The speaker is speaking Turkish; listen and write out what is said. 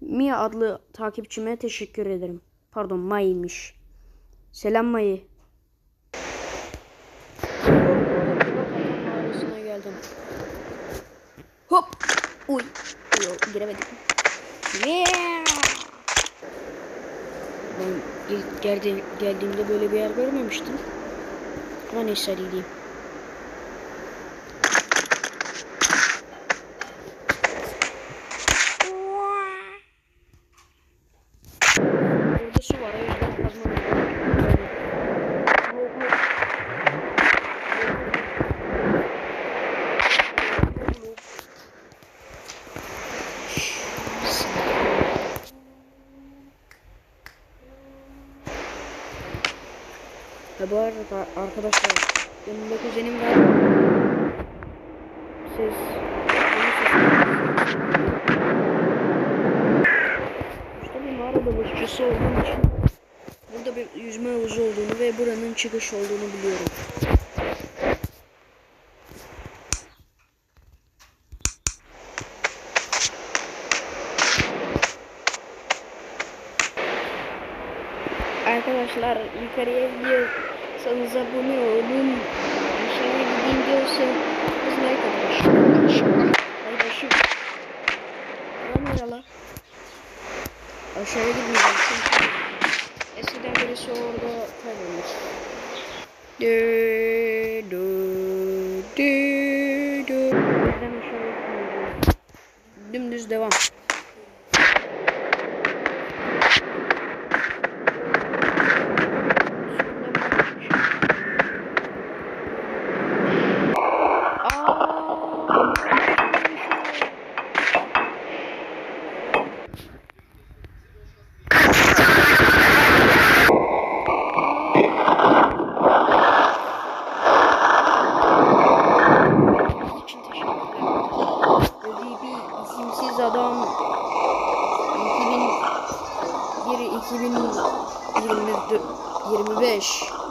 Mia adlı takipçime teşekkür ederim. Pardon May'miş. Selam. Mağarasına geldim. Hop. Uy. Yok giremedim. Yeah. Ben ilk geldi, geldiğimde böyle bir yer görmemiştim. Ama neyse hadi gideyim. Burada su var. O yüzden kazmam lazım. Hop, hop. Ve bu arada arkadaşlar de kuzenim var. Siz İşte bir mağara dolaşıcısı olduğum için burada bir yüzme havuzu olduğunu ve buranın çıkış olduğunu biliyorum. Arkadaşlar yukarıya gidiyorsanız abone olun. Aşağıya gideyim diyorsanız like atın. Lan yaralı. Aşağıya gitmeyeceğim çünkü eskiden birisi orada kaybolmuş. Dö, dö, dö, dö. Neden aşağıya gitmeyeceğim? Dümdüz devam. İsimsiz adam 2001 2025